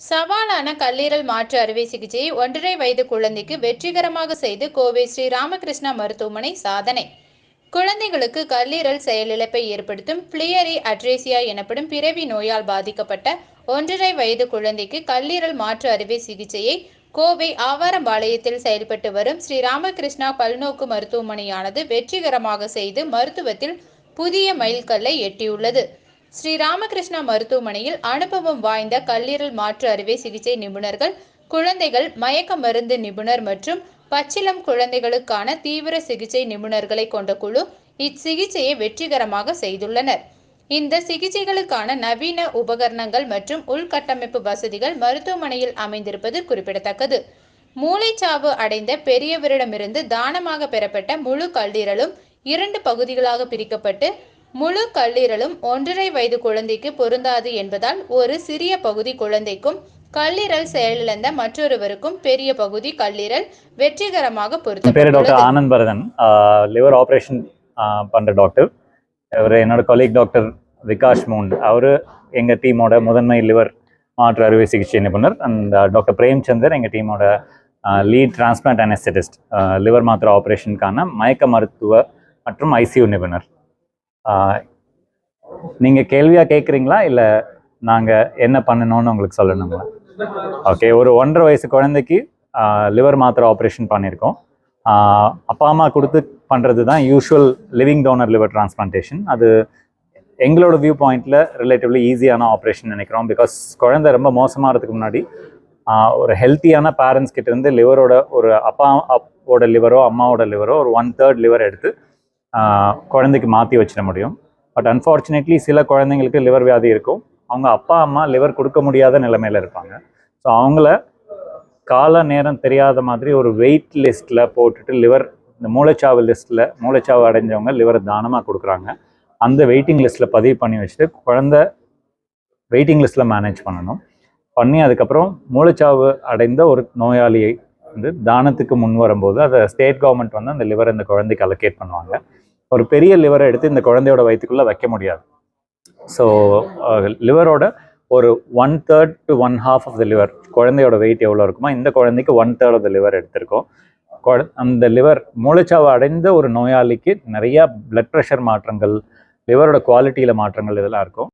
சவாலான கல்லீரல் மாற்று அறுவை சிகிச்சையை ஒன்றரை வயது குழந்தைக்கு வெற்றிகரமாக செய்து கோவை ஸ்ரீ ராமகிருஷ்ணா மருத்துவமனை சாதனை. குழந்தைகளுக்கு கல்லீரல் செயலிழப்பை ஏற்படுத்தும் பிளியரி அட்ரேசியா எனப்படும் பிறவி நோயால் பாதிக்கப்பட்ட ஒன்றரை வயது குழந்தைக்கு கல்லீரல் மாற்று அறுவை சிகிச்சையை கோவை ஆவாரம்பாளையத்தில் செயல்பட்டு வரும் ஸ்ரீ ராமகிருஷ்ணா பல்நோக்கு மருத்துவமனையானது வெற்றிகரமாக செய்து மருத்துவத்தில் புதிய மைல்கல்லை எட்டியுள்ளது. ஸ்ரீ ராமகிருஷ்ணா மருத்துவமனையில் அனுபவம் வாய்ந்த கல்லீரல் மாற்று அறுவை சிகிச்சை நிபுணர்கள் குழந்தைகள் மயக்க மருந்து நிபுணர் மற்றும் பச்சிளம் குழந்தைகளுக்கான தீவிர சிகிச்சை நிபுணர்களை கொண்ட குழு இச்சிகிச்சையை வெற்றிகரமாக செய்துள்ளனர். இந்த சிகிச்சைகளுக்கான நவீன உபகரணங்கள் மற்றும் உள்கட்டமைப்பு வசதிகள் மருத்துவமனையில் அமைந்திருப்பது குறிப்பிடத்தக்கது. மூளைச்சாவு அடைந்த பெரியவரிடமிருந்து தானமாக பெறப்பட்ட முழு கல்லீரலும் இரண்டு பகுதிகளாக பிரிக்கப்பட்டு முழு கல்லீரலும் ஒன்றரை வயது குழந்தைக்கு பொருந்தாது என்பதால் ஒரு சிறிய பகுதி குழந்தைக்கும் கல்லீரல் செயலிழந்த மற்றொருவருக்கும் பெரிய பகுதி கல்லீரல் வெற்றிகரமாக என் பேர் doctor Anand Bharathan. Liver operation பண்ணுற டாக்டர். அவர் என்னோட கொலீக் டாக்டர் விகாஷ் மூன். அவர் எங்கள் டீமோட முதன்மை லிவர் மாற்று அறுவை சிகிச்சை நிபுணர். அண்ட் டாக்டர் பிரேம்சந்தர் எங்கள் டீமோட லீட் டிரான்ஸ்பிளான்ட் அனஸ்தட்டிஸ்ட் லிவர் மாத்திரை ஆப்ரேஷனுக்கான மயக்க மருத்துவ மற்றும் ஐசியூ நிபுணர். நீங்கள் கேள்வியாக கேட்குறீங்களா இல்லை நாங்கள் என்ன பண்ணணும்னு உங்களுக்கு சொல்லணுங்களா ஓகே ஒரு ஒன்றரை வயசு குழந்தைக்கு லிவர் மாத்திரை ஆப்ரேஷன் பண்ணியிருக்கோம். அப்பா அம்மா கொடுத்து பண்ணுறது தான் usual living donor liver transplantation அது எங்களோட வியூ பாயிண்டில் ரிலேட்டிவ்லி ஈஸியான ஆப்ரேஷன் நினைக்கிறோம். பிகாஸ் குழந்தை ரொம்ப மோசமாகிறதுக்கு முன்னாடி ஒரு ஹெல்த்தியான பேரண்ட்ஸ் கிட்டேருந்து லிவரோட ஒரு அப்பா அப்போட லிவரோ அம்மாவோட லிவரோ ஒரு ஒன் தேர்ட் லிவர் எடுத்து குழந்தைக்கு மாற்றி வச்சிட முடியும். பட் அன்ஃபார்ச்சுனேட்லி சில குழந்தைங்களுக்கு லிவர் வியாதி இருக்கும். அவங்க அப்பா அம்மா லிவர் கொடுக்க முடியாத நிலைமையில் இருப்பாங்க. ஸோ அவங்கள கால நேரம் தெரியாத மாதிரி ஒரு வெயிட் லிஸ்ட்டில் போட்டுட்டு லிவர் இந்த மூளைச்சாவு லிஸ்ட்டில் மூளைச்சாவு அடைஞ்சவங்க லிவரை தானமாக கொடுக்குறாங்க. அந்த வெயிட்டிங் லிஸ்ட்டில் பதிவு பண்ணி வச்சுட்டு குழந்தை வெயிட்டிங் லிஸ்ட்டில் மேனேஜ் பண்ணணும். பண்ணி அதுக்கப்புறம் மூளைச்சாவு அடைந்த ஒரு நோயாளியை வந்து தானத்துக்கு முன் வரும்போது அதை ஸ்டேட் கவர்மெண்ட் வந்து அந்த லிவர் இந்த குழந்தைக்கு அலோகேட் பண்ணுவாங்க. ஒரு பெரிய லிவரை எடுத்து இந்த குழந்தையோட வயிற்றுக்குள்ளே வைக்க முடியாது. ஸோ லிவரோட ஒரு one third to one half of the liver குழந்தையோட வெயிட் எவ்வளோ இருக்குமோ இந்த குழந்தைக்கு one third of the liver எடுத்திருக்கோம் அந்த லிவர் மூளைச்சாவை அடைந்த ஒரு நோயாளிக்கு நிறையா பிளட் ப்ரெஷர் மாற்றங்கள் லிவரோட குவாலிட்டியில் மாற்றங்கள் இதெல்லாம் இருக்கும்.